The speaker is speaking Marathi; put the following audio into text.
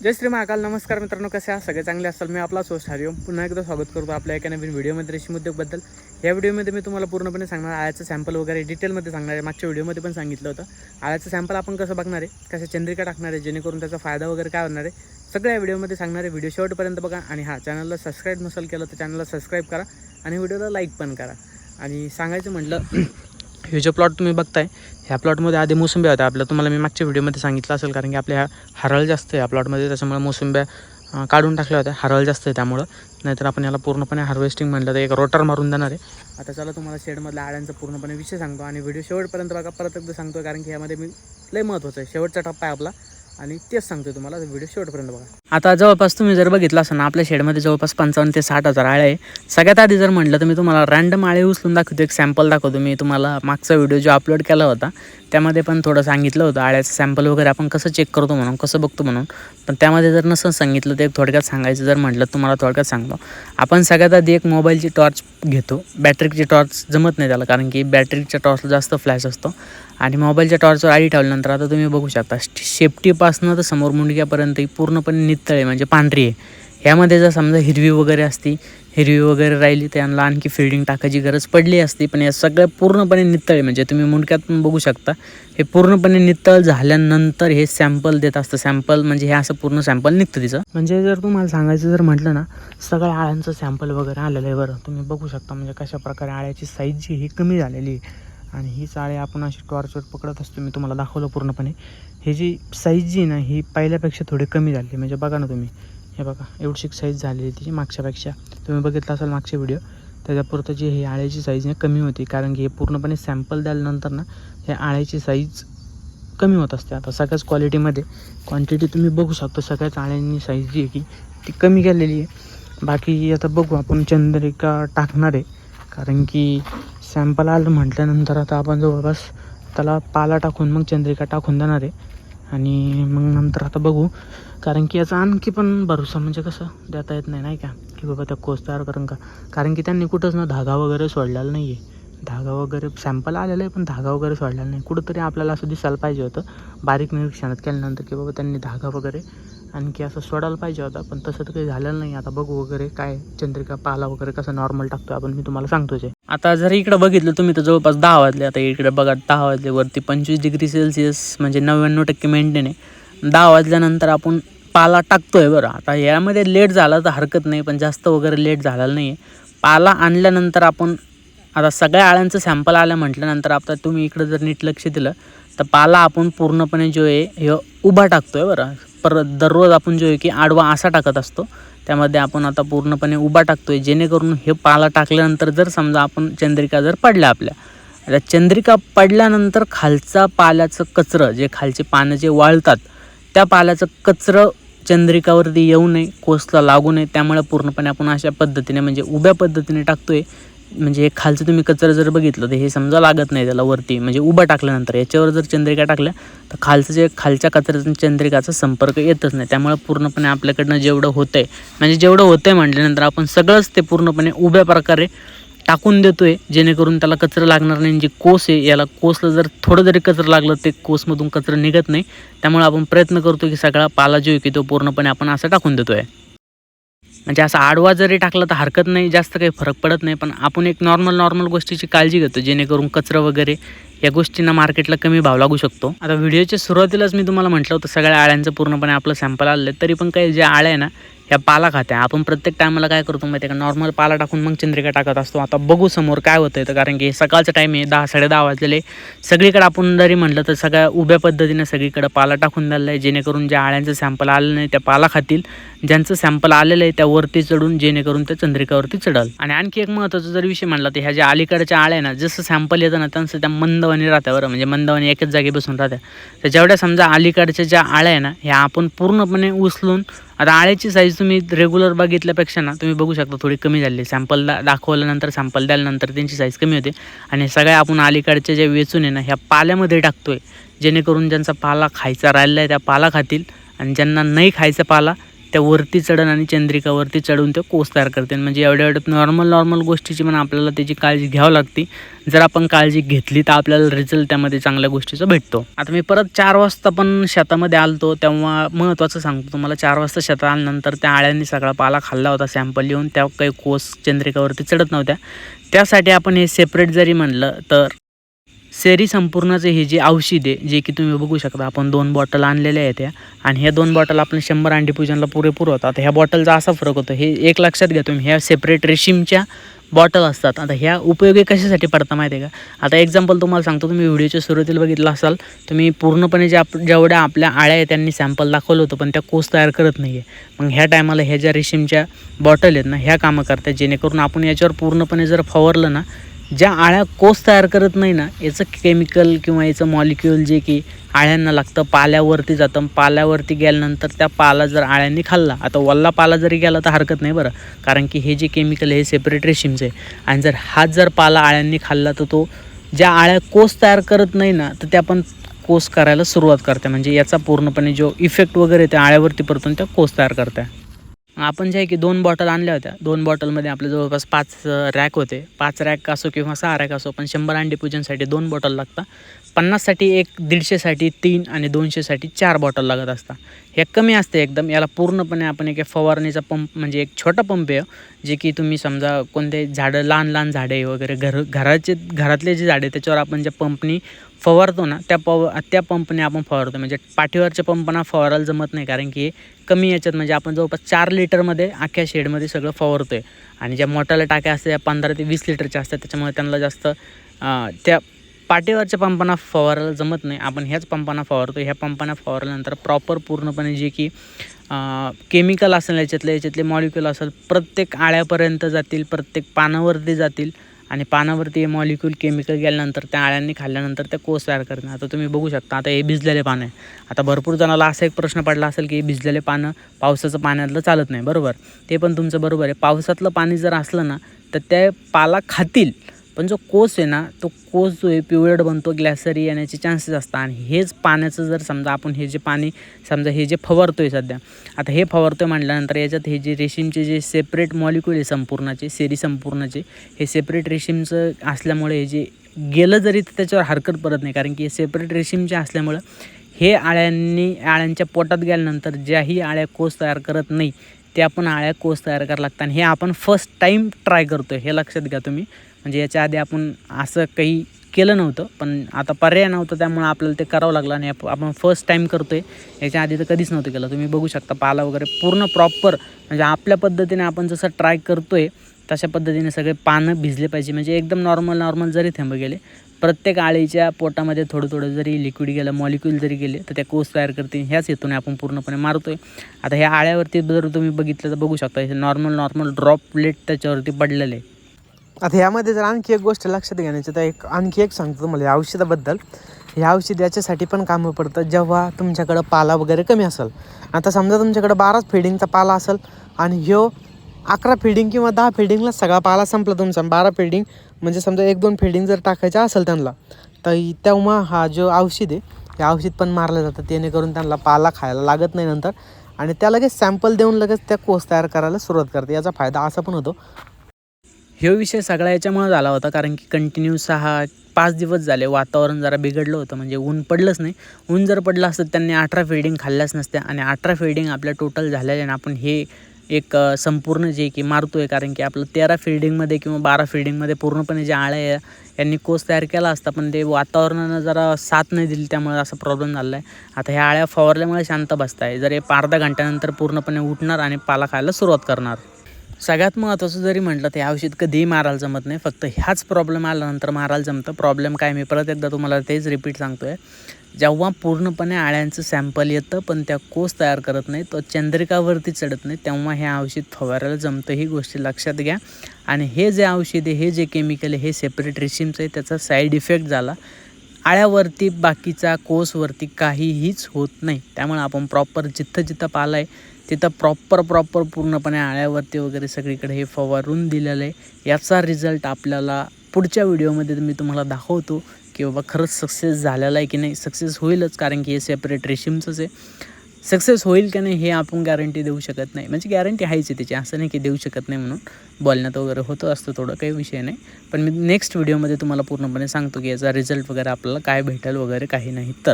जय श्री महाकाल नमस्कार मित्रांनो कसे आहात? सगळे चांगले असाल मी आपला सोस्ट हरिओम. पुन्हा एकदा स्वागत करतो आपल्या एका नवीन व्हिडिओमध्ये रेशीम उद्योगबद्दल या व्हिडिओमध्ये मी तुम्हाला पूर्णपणे सांगणार आळ्याचं सॅम्पल वगैरे डिटेलमध्ये सांगणार आहे. मागच्या व्हिडिओमध्ये पण सांगितलं होतं. आळ्याचं सॅम्पल आपण कसं बघणार आहे कसं चंद्रिका टाकणार आहे जेणेकरून त्याचा फायदा वगैरे काय होणार आहे सगळ्या या व्हिडिओमध्ये सांगणार आहे. व्हिडिओ शेवटपर्यंत बघा आणि हा चॅनलला सबस्क्राईब नसेल केलं तर चॅनलला सबस्क्राईब करा आणि व्हिडिओला लाईक पण करा. आणि सांगायचं म्हटलं हे जे प्लॉट तुम्ही बघताय ह्या प्लॉटमध्ये आधी मोसंब्या होत्या. आपल्या तुम्हाला मी मागच्या व्हिडिओमध्ये सांगितलं असेल कारण की आपल्या ह्या हरळ जास्त आहे. या प्लॉटमध्ये त्याच्यामुळे मोसंब्या काढून टाकल्या होत्या. हरळ जास्त आहे त्यामुळं. नाहीतर आपण याला पूर्णपणे हार्वेस्टिंग म्हटलं तर एक रोटर मारून देणार आहे. आता चला तुम्हाला शेडमधल्या आळ्यांचा पूर्णपणे विषय सांगतो. आणि व्हिडिओ शेवटपर्यंत बघा परत एकदा सांगतो कारण की यामध्ये मी लय महत्त्वाचं आहे. शेवटचा टप्पा आहे आपला. आणि तेच सांगतो तुम्हाला व्हिडिओ शेवटपर्यंत बघा. आता जवळपास तुम्ही जर बघितलं असाल ना आपल्या शेडमध्ये जवळपास पंचावन्न ते साठ हजार आळे आहे. सगळ्यात आधी जर म्हटलं तर मी तुम्हाला रँडम आळे उचलून दाखवतो एक सॅम्पल दाखवतो. मी तुम्हाला मागचा व्हिडिओ जो अपलोड केला होता त्यामध्ये पण थोडं सांगितलं होतं आळ्याचं सॅम्पल वगैरे आपण कसं चेक करतो म्हणून कसं बघतो म्हणून. पण त्यामध्ये जर नसं सांगितलं तर एक थोडक्यात सांगायचं जर म्हटलं तुम्हाला थोडक्यात सांगतो. आपण सगळ्यात आधी एक मोबाईलची टॉर्च घेतो. बॅटरीची टॉर्च जमत नाही त्याला कारण की बॅटरीच्या टॉर्चला जास्त फ्लॅश असतो. आणि मोबाईलच्या टॉर्चवर आडी ठेवल्यानंतर आता तुम्ही बघू शकता शेपटीपासनं तर समोर मुंडक्यापर्यंत ही पूर्णपणे नितळ आहे म्हणजे पांढरी आहे. ह्यामध्ये जर समजा हिरवी वगैरे असती हिरवी वगैरे राहिली तर यांना आणखी फिल्डिंग टाकायची गरज पडली असती पण या सगळ्या पूर्णपणे नितळ आहे म्हणजे तुम्ही मुंडक्यात पण बघू शकता. हे पूर्णपणे नितळ झाल्यानंतर हे सॅम्पल देत असतं. सॅम्पल म्हणजे हे असं पूर्ण सॅम्पल निघतं तिचं. म्हणजे जर तुम्हाला सांगायचं जर म्हटलं ना सगळ्या आळ्यांचं सॅम्पल वगैरे आलेलं आहे बरं. तुम्ही बघू शकता म्हणजे कशा प्रकारे आळ्याची साईज जी ही कमी झालेली आहे. आणि ही चाळे आपण अशी टॉर्चवर पकडत असतो मी तुम्हाला दाखवलं पूर्णपणे. ही जी साईज जी आहे ना ही पहिल्यापेक्षा थोडी कमी झाली. म्हणजे बघा ना तुम्ही. हे बघा एवढीशी साईज झालेली तिची मागच्यापेक्षा. तुम्ही बघितला असाल मागचे व्हिडिओ त्याच्यापुरतं जी हे आळ्याची साईज कमी होती. कारण की हे पूर्णपणे सॅम्पल द्याल्यानंतर ना हे आळ्याची साईज कमी होत असते. आता सगळ्याच क्वालिटीमध्ये क्वांटिटी तुम्ही बघू शकता. सगळ्याच आळ्यांनी साईज जी आहे की ती कमी केलेली आहे. बाकी आता बघू आपण चंद्रिका टाकणार आहे. कारण की सॅम्पल आलं म्हटल्यानंतर आता आपण जवळपास त्याला पाला टाकून मग चंद्रिका टाकून देणार आहे. आणि मग नंतर आता बघू. कारण की याचा आणखी पण भरोसा म्हणजे कसं देता येत नाही नाही का? की बाबा त्या कोस तयार करून का? कारण की त्यांनी कुठंच ना धागा वगैरे सोडलेला नाही आहे धागा वगैरे सॅम्पल आलेलं आहे पण धागा वगैरे सोडलेला नाही. कुठंतरी आपल्याला असं दिसायला पाहिजे होतं. बारीक निरीक्षणात केल्यानंतर की बाबा त्यांनी धागा वगैरे आणखी असं सोडायला पाहिजे होता पण तसं तर काही झालेलं नाही. आता बघू वगैरे काय चंद्रिका पाला वगैरे कसं नॉर्मल टाकतो आपण मी तुम्हाला सांगतोच आहे. आता जर इकडं बघितलं तुम्ही तर जवळपास दहा वाजले. आता इकडे बघा दहा वाजले वरती. पंचवीस डिग्री सेल्सिअस म्हणजे नव्याण्णव टक्के मेंटेन आहे. दहा वाजल्यानंतर आपण पाला टाकतोय बरं. आता यामध्ये लेट झाला तर हरकत नाही पण जास्त वगैरे लेट झालेला नाही आहे पाला आणल्यानंतर आपण आता सगळ्या आळ्यांचं सॅम्पल आलं म्हटल्यानंतर आता तुम्ही इकडं जर नीट लक्ष दिलं तर पाला आपण पूर्णपणे जो आहे हे उभा टाकतोय बरं. परत दररोज आपण जो आहे की आडवा असा टाकत असतो. त्यामध्ये आपण आता पूर्णपणे उभा टाकतो आहे जेणेकरून हे पाला टाकल्यानंतर जर समजा आपण चंद्रिका जर पडल्या आपल्या आता चंद्रिका पडल्यानंतर खालचा पाल्याचं कचरं जे खालचे पानं जे वाळतात त्या पाल्याचं कचरं चंद्रिकावरती येऊ नये कोसला लागू नये. त्यामुळे पूर्णपणे आपण अशा पद्धतीने म्हणजे उभ्या पद्धतीने टाकतो आहे म्हणजे खालचं तुम्ही कचरा जर बघितलं तर हे समजा लागत नाही त्याला वरती. म्हणजे उभं टाकल्यानंतर याच्यावर जर चंद्रिका टाकल्या तर खालचं जे खालच्या कचऱ्याचा चंद्रिकाचा संपर्क येतच नाही. त्यामुळे पूर्णपणे आपल्याकडनं जेवढं होतं आहे म्हणजे जेवढं होतं आहे म्हटल्यानंतर आपण सगळंच ते पूर्णपणे उभ्या प्रकारे टाकून देतोय जेणेकरून त्याला कचरा लागणार नाही. जे कोस आहे याला कोसला जर थोडं जरी कचरं लागलं ते कोसमधून कचरा निघत नाही. त्यामुळे आपण प्रयत्न करतो की सगळा पाला जो आहे की तो पूर्णपणे आपण असं टाकून देतोय. म्हणजे असं आडवा जरी टाकला तर हरकत नाही जास्त काही फरक पडत नाही पण आपण एक नॉर्मल नॉर्मल गोष्टीची काळजी घेतो जेणेकरून कचरा वगैरे या गोष्टींना मार्केटला कमी भाव लागू शकतो. आता व्हिडिओच्या सुरुवातीलाच मी तुम्हाला म्हटलं होतं सगळ्या आळ्यांचं पूर्णपणे आपलं सॅम्पल आलं तरी पण काही ज्या आळ्या आहे ना ह्या पाला खात्या आपण प्रत्येक टायमाला काय करतो माहिती आहे का? नॉर्मल पाला टाकून मग चंद्रिका टाकत असतो. आता बघू समोर काय होतं तर कारण की सकाळचा टाईम आहे दहा साडे दहा वाजलेले. सगळीकडे आपण जरी म्हटलं तर सगळ्या उभ्या पद्धतीने सगळीकडे पाला टाकून द्यायला आहे जेणेकरून ज्या आळ्यांचं सॅम्पल आलं नाही त्या पाला खातील. ज्यांचं सॅम्पल आलेलं आहे त्या वरती चढून जेणेकरून ते चंद्रिकावरती चढल. आणि आणखी एक महत्त्वाचा जर विषय म्हणला तर ह्या ज्या अलीकडच्या आळ्या ना जसं सॅम्पल येतं ना त्यांचं त्या मंदवानी राहत्या बरं. म्हणजे मंदवानी एकच जागी बसून राहत्या. तर जेवढ्या समजा अलीकडच्या ज्या आळ्या आहे ना ह्या आपण पूर्णपणे उचलून आता आळ्याची साईज तुम्ही रेग्युलर बघितल्यापेक्षा ना तुम्ही बघू शकता थोडी कमी झाली सॅम्पल दा दाखवल्यानंतर सॅम्पल द्याल्यानंतर त्यांची साईज कमी होते. आणि सगळ्या आपण अलीकडच्या ज्या वेचून आहे ना ह्या पाल्यामध्ये टाकतोय. जेणेकरून ज्यांचा पाला खायचा राहिला आहे त्या पाला खातील. आणि ज्यांना नाही खायचा पाला त्या वरती चढण आणि चंद्रिकावरती चढून ते कोस तयार करते. म्हणजे एवढ्या एवढ्या नॉर्मल नॉर्मल गोष्टीची पण आपल्याला त्याची काळजी घ्यावी लागते. जर आपण काळजी घेतली तर आपल्याला रिझल्ट त्यामध्ये चांगल्या गोष्टीचा भेटतो. आता मी परत चार वाजता पण शेतामध्ये आलतो. तेव्हा महत्त्वाचं सांगतो तुम्हाला चार वाजता शेतात आल्यानंतर त्या आळ्यांनी सगळा पाला खाल्ला होता सॅम्पल येऊन. त्या काही कोस चंद्रिकावरती चढत नव्हत्या. त्यासाठी आपण हे सेपरेट जरी म्हणलं तर सेरी संपूर्णचं हे जे औषध आहे जे की तुम्ही बघू शकता आपण दोन बॉटल आणलेल्या आहेत त्या आणि ह्या दोन बॉटल आपण शंभर अंडी पूजनला पुरेपूर होतात. ह्या बॉटलचा असा फरक होतो हे एक लक्षात घ्या तुम्ही ह्या सेपरेट रेशीमच्या बॉटल असतात. आता ह्या उपयोगी कशासाठी पडतात माहिती आहे का? आता एक्झाम्पल तुम्हाला सांगतो तुम्ही व्हिडिओच्या सुरुवातीला बघितलं असाल तुम्ही पूर्णपणे ज्या आप जेवढ्या आपल्या आळ्या आहेत त्यांनी सॅम्पल दाखवलं होतं पण त्या कोस तयार करत नाही आहे मग ह्या टायमाला ह्या ज्या रेशीमच्या बॉटल आहेत ना ह्या कामं करतात जेणेकरून आपण याच्यावर पूर्णपणे जर फवारलं ना ज्या आळ्या कोस तयार करत नाही ना याचं केमिकल किंवा याचं मॉलिक्युल जे की आळ्यांना लागतं पाल्यावरती जातं. पाल्यावरती गेल्यानंतर त्या पाला जर आळ्यांनी खाल्ला आता वल्ला पाला जरी गेला तर हरकत नाही बरं. कारण की हे जे केमिकल आहे हे सेपरेट रेशीमचं आहे. आणि जर हाच जर पाला आळ्यांनी खाल्ला तर तो ज्या आळ्या कोस तयार करत नाही ना तर त्या पण कोस करायला सुरुवात करते. म्हणजे याचा पूर्णपणे जो इफेक्ट वगैरे त्या आळ्यावरती परतून त्या कोस तयार करत्या आपण जे आहे की दोन बॉटल आणल्या होत्या. दोन बॉटलमध्ये आपल्या जवळपास पाच रॅक होते. पाच रॅक असो किंवा सहा रॅक असो पण शंभर अंडी पूजनसाठी दोन बॉटल लागतात. पन्नाससाठी एक दीडशेसाठी तीन आणि दोनशेसाठी चार बॉटल लागत असतात. हे कमी असते एकदम. याला पूर्णपणे आपण एक फवारणीचा पंप म्हणजे एक छोटा पंप आहे जे की तुम्ही समजा कोणते झाडं लहान लहान झाडे वगैरे घर घराचे घरातले जे झाडे त्याच्यावर आपण ज्या पंपनी फवारतो ना त्या पव त्या पंपने आपण फवारतो. म्हणजे पाठीवरच्या पंपांना फवारायला जमत नाही कारण की कमी याच्यात म्हणजे आपण जवळपास चार लिटरमध्ये अख्ख्या शेडमध्ये सगळं फवारतो आहे आणि ज्या मोठ्याला टाक्या असतात त्या पंधरा ते वीस लिटरच्या असतात त्याच्यामुळे त्यांना जास्त त्या पाठीवरच्या पंपांना फवारायला जमत नाही. आपण ह्याच पंपांना फवारतो ह्या पंपांना फवारल्यानंतर प्रॉपर पूर्णपणे जे की केमिकल असेल याच्यातले याच्यातले मॉलिक्युल असेल प्रत्येक आळ्यापर्यंत जातील प्रत्येक पानावरती जातील. आणि पानावरती हे मॉलिक्यूल केमिकल गेल्यानंतर त्या आळ्यांनी खाल्ल्यानंतर त्या कोस तयार करणे आता तुम्ही बघू शकता आता हे भिजलेले पानं आहे. आता भरपूर जणाला असा एक प्रश्न पडला असेल की हे भिजलेले पानं पावसाचं पाण्यातलं चालत नाही. बरोबर? ते पण तुमचं बरोबर आहे. पावसातलं पाणी जर असलं ना तर ते पाला खातील पण जो कोस आहे ना तो कोस जो आहे पिवळट बनतो ग्लॅसरी येण्याचे चान्सेस असतात. आणि हेच पाण्याचं जर समजा आपण हे जे पाणी समजा हे जे फवारतो आहे सध्या आता हे फवारतो आहे म्हटल्यानंतर याच्यात हे जे रेशीमचे जे सेपरेट मॉलिक्यूल आहे संपूर्णाचे सेरी संपूर्णाचे हे सेपरेट रेशीमचं असल्यामुळे हे जे गेलं जरी तर त्याच्यावर हरकत पडत नाही. कारण की हे सेपरेट रेशीमचे असल्यामुळं हे आळ्यांनी आळ्यांच्या पोटात गेल्यानंतर ज्याही आळ्या कोस तयार करत नाही त्या पण आळ्या कोस तयार करायला लागतात. आणि हे आपण फर्स्ट टाईम ट्राय करतो आहे हे लक्षात घ्या तुम्ही. म्हणजे याच्या आधी आपण असं काही केलं नव्हतं पण आता पर्याय नव्हतं त्यामुळे आपल्याला ते करावं लागलं आणि आपण फर्स्ट टाईम करतो आहे याच्या आधी तर कधीच नव्हतं केलं. तुम्ही बघू शकता पाला वगैरे पूर्ण प्रॉपर म्हणजे आपल्या पद्धतीने आपण जसं ट्राय करतो आहे तशा पद्धतीने सगळे पानं भिजले पाहिजे. म्हणजे एकदम नॉर्मल नॉर्मल जरी थेंब गेले प्रत्येक आळीच्या पोटामध्ये थोडं थोडं जरी लिक्विड गेलं मॉलिक्यूल जरी गेले तर त्या कोस तयार करते ह्याच हेतूने आपण पूर्णपणे मारतो आहे आता ह्या आळ्यावरती जर तुम्ही बघितलं तर बघू शकता नॉर्मल नॉर्मल ड्रॉपलेट त्याच्यावरती पडलेले आहे. आता ह्यामध्ये जर आणखी एक गोष्ट लक्षात घेण्याची तर एक आणखी एक सांगतो तुम्हाला या औषधाबद्दल. हे औषध याच्यासाठी पण कामं पडतं जेव्हा तुमच्याकडं पाला वगैरे कमी असेल आता समजा तुमच्याकडं बाराच फिडिंगचा पाला असेल आणि ह्यो अकरा फिडिंग किंवा दहा फिडिंगला सगळा पाला संपला तुमचा बारा फिडिंग म्हणजे समजा एक दोन फिडिंग जर टाकायच्या असेल त्यांना तर तेव्हा हा जो औषध आहे हे औषध पण मारलं जातं. जेणेकरून त्यांना पाला खायला लागत नाही नंतर आणि त्या लगेच सॅम्पल देऊन लगेच त्या कोस तयार करायला सुरुवात करते. याचा फायदा असा पण होतो. ह्यो विषय सगळा याच्यामुळे झाला होता कारण की कंटिन्यू सहा पाच दिवस झाले. वातावरण जरा बिघडलं होतं म्हणजे ऊन पडलंच नाही. ऊन जर पडलं असतं त्यांनी अठरा फिल्डिंग खाल्ल्याच नसत्या. आणि अठरा फिल्डिंग आपल्या टोटल झालेल्या आणि आपण हे एक संपूर्ण जे की मारतो आहे कारण की आपलं तेरा फिल्डिंगमध्ये किंवा बारा फिल्डिंगमध्ये पूर्णपणे जे आळ्या आहे यांनी कोस तयार केला असता. पण ते वातावरणानं जरा साथ नाही दिली त्यामुळे असा प्रॉब्लेम झाला आहे आता ह्या आळ्या फवारल्यामुळे शांत बसत आहे जर हे अर्धा घंट्यानंतर पूर्णपणे उठणार आणि पाला खायला सुरुवात करणार. सगळ्यात महत्त्वाचं जरी म्हटलं ते औषध कधीही मारायला जमत नाही. फक्त ह्याच प्रॉब्लेम आल्यानंतर मारायला जमतं. प्रॉब्लेम काय मी परत एकदा तुम्हाला तेच रिपीट सांगतो आहे जेव्हा पूर्णपणे आळ्यांचं सॅम्पल येतं पण त्या कोस तयार करत नाही तो चंद्रिकावरती चढत नाही तेव्हा हे औषध फवारायला जमतं. ही गोष्टी लक्षात घ्या. आणि हे जे औषध आहे हे जे केमिकल आहे हे सेपरेट रेशीमचं आहे त्याचा साईड इफेक्ट झाला. आळ्यावरती बाकीचा कोसवरती काहीहीच होत नाही. त्यामुळे आपण प्रॉपर जिथं जिथं पाला आहे तिथं प्रॉपर प्रॉपर पूर्णपणे आळ्यावरती वगैरे सगळीकडे हे फवारून दिलेलं आहे. याचा रिझल्ट आपल्याला पुढच्या व्हिडिओमध्ये मी तुम्हाला दाखवतो की बाबा खरंच सक्सेस झालेला आहे की नाही. सक्सेस होईलच कारण की हे सेपरेट रेशीमचंच आहे. सक्सेस होईल का नाही हे आपण गॅरंटी देऊ शकत नाही. म्हणजे गॅरंटी आहेच आहे त्याची. असं नाही की देऊ शकत नाही म्हणून बोलण्यात वगैरे होतं असतं थोडं काही विषय नाही. पण मी नेक्स्ट व्हिडिओमध्ये तुम्हाला पूर्णपणे सांगतो की याचा रिझल्ट वगैरे आपल्याला काय भेटेल वगैरे काही नाही तर.